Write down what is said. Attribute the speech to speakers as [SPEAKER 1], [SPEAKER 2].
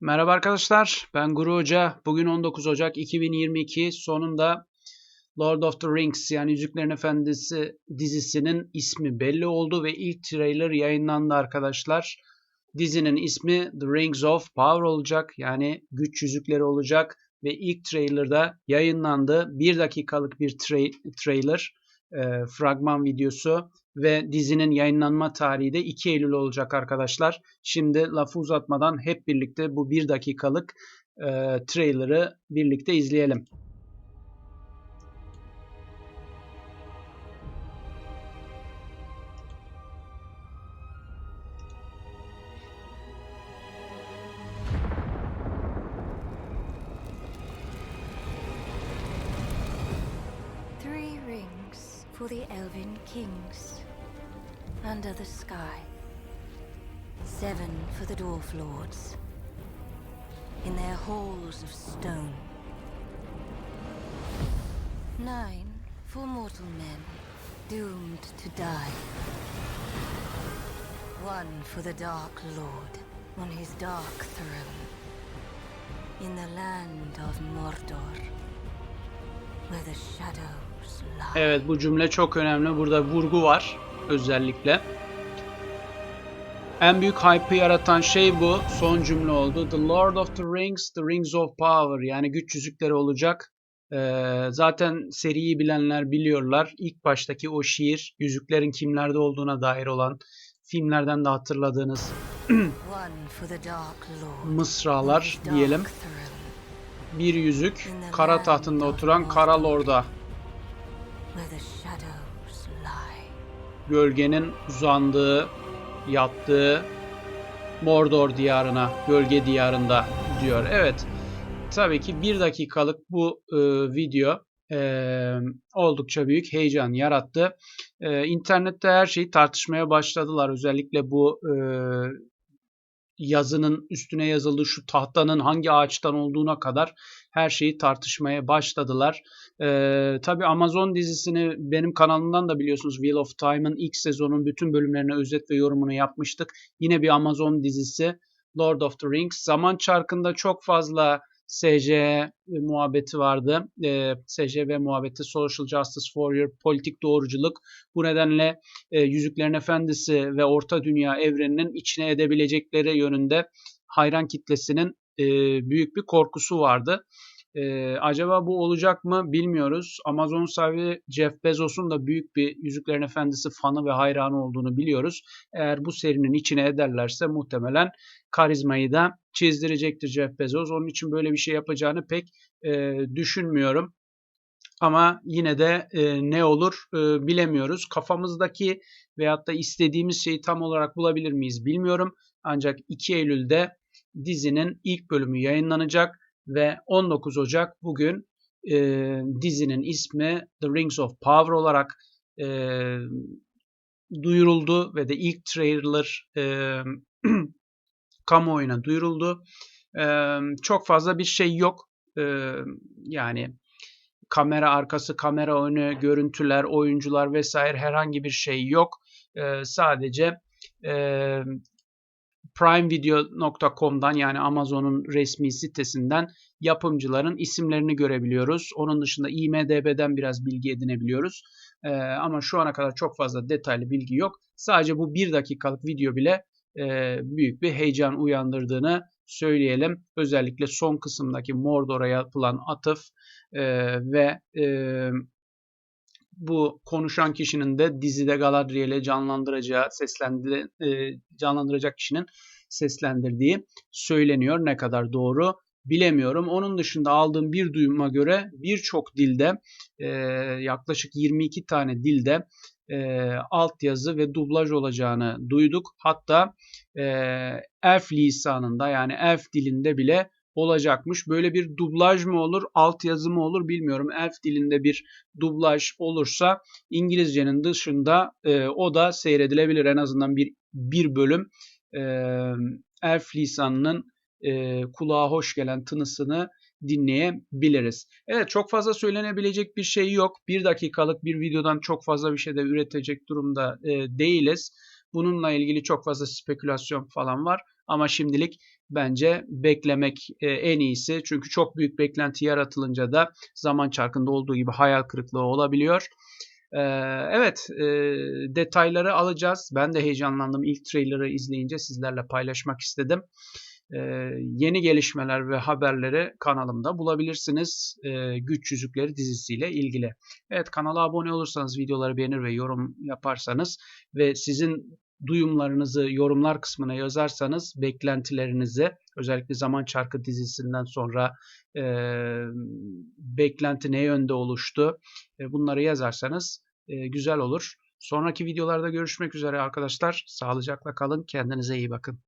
[SPEAKER 1] Merhaba arkadaşlar, ben Guru Hoca. Bugün 19 Ocak 2022 sonunda Lord of the Rings yani Yüzüklerin Efendisi dizisinin ismi belli oldu ve ilk trailer yayınlandı arkadaşlar. Dizinin ismi The Rings of Power olacak yani güç yüzükleri olacak ve ilk trailerda yayınlandı. Bir dakikalık bir tra- trailer, e, fragman videosu ve dizinin yayınlanma tarihi de 2 Eylül olacak arkadaşlar. Şimdi lafı uzatmadan hep birlikte bu bir dakikalık e, trailer'ı birlikte izleyelim.
[SPEAKER 2] For the Elven kings under the sky. Seven for the Dwarf lords in their halls of stone. Nine for mortal men doomed to die. One for the Dark Lord on his dark throne in the land of Mordor where the shadows lie.
[SPEAKER 1] Evet bu cümle çok önemli. Burada vurgu var özellikle. En büyük hype'ı yaratan şey bu. Son cümle oldu. The Lord of the Rings, The Rings of Power. Yani güç yüzükleri olacak. Ee, zaten seriyi bilenler biliyorlar. İlk baştaki o şiir, yüzüklerin kimlerde olduğuna dair olan filmlerden de hatırladığınız mısralar diyelim. Bir yüzük, kara tahtında oturan Kara Lord'a. Gölgenin uzandığı, yattığı Mordor diyarına, gölge diyarında diyor. Evet, tabii ki bir dakikalık bu e, video e, oldukça büyük heyecan yarattı. E, internette her şeyi tartışmaya başladılar. Özellikle bu e, yazının üstüne yazıldığı şu tahtanın hangi ağaçtan olduğuna kadar her şeyi tartışmaya başladılar. Ee, tabii Amazon dizisini benim kanalımdan da biliyorsunuz Wheel of Time'ın ilk sezonun bütün bölümlerine özet ve yorumunu yapmıştık. Yine bir Amazon dizisi Lord of the Rings. Zaman çarkında çok fazla SC muhabbeti vardı. Ee, SCV muhabbeti Social Justice Warrior, politik doğruculuk. Bu nedenle e, Yüzüklerin Efendisi ve Orta Dünya evreninin içine edebilecekleri yönünde hayran kitlesinin e, büyük bir korkusu vardı. Ee, acaba bu olacak mı bilmiyoruz. Amazon sahibi Jeff Bezos'un da büyük bir Yüzüklerin Efendisi fanı ve hayranı olduğunu biliyoruz. Eğer bu serinin içine ederlerse muhtemelen karizmayı da çizdirecektir Jeff Bezos. Onun için böyle bir şey yapacağını pek e, düşünmüyorum. Ama yine de e, ne olur e, bilemiyoruz. Kafamızdaki veyahut da istediğimiz şeyi tam olarak bulabilir miyiz bilmiyorum. Ancak 2 Eylül'de dizinin ilk bölümü yayınlanacak ve 19 Ocak bugün e, dizinin ismi The Rings of Power olarak e, duyuruldu ve de ilk trailer e, kamuoyuna duyuruldu. E, çok fazla bir şey yok. E, yani kamera arkası, kamera önü, görüntüler, oyuncular vesaire herhangi bir şey yok. E, sadece e, primevideo.com'dan yani Amazon'un resmi sitesinden yapımcıların isimlerini görebiliyoruz. Onun dışında IMDB'den biraz bilgi edinebiliyoruz. Ee, ama şu ana kadar çok fazla detaylı bilgi yok. Sadece bu bir dakikalık video bile e, büyük bir heyecan uyandırdığını söyleyelim. Özellikle son kısımdaki Mordor'a yapılan atıf e, ve e, bu konuşan kişinin de dizide Galadriel'i canlandıracağı, seslendi, e, canlandıracak kişinin seslendirdiği söyleniyor. Ne kadar doğru bilemiyorum. Onun dışında aldığım bir duyuma göre birçok dilde e, yaklaşık 22 tane dilde e, altyazı ve dublaj olacağını duyduk. Hatta e, elf lisanında yani elf dilinde bile olacakmış. Böyle bir dublaj mı olur, altyazı mı olur bilmiyorum. Elf dilinde bir dublaj olursa İngilizcenin dışında e, o da seyredilebilir. En azından bir bir bölüm e, elf lisanının e, kulağa hoş gelen tınısını dinleyebiliriz. Evet çok fazla söylenebilecek bir şey yok. Bir dakikalık bir videodan çok fazla bir şey de üretecek durumda e, değiliz. Bununla ilgili çok fazla spekülasyon falan var ama şimdilik bence beklemek e, en iyisi. Çünkü çok büyük beklenti yaratılınca da zaman çarkında olduğu gibi hayal kırıklığı olabiliyor. Ee, evet, e, detayları alacağız. Ben de heyecanlandım. İlk trailer'ı izleyince sizlerle paylaşmak istedim. Yeni gelişmeler ve haberleri kanalımda bulabilirsiniz. Ee, Güç Yüzükleri dizisiyle ilgili. Evet, kanala abone olursanız, videoları beğenir ve yorum yaparsanız ve sizin duyumlarınızı yorumlar kısmına yazarsanız beklentilerinizi özellikle Zaman Çarkı dizisinden sonra e, beklenti ne yönde oluştu e, bunları yazarsanız e, güzel olur. Sonraki videolarda görüşmek üzere arkadaşlar. Sağlıcakla kalın. Kendinize iyi bakın.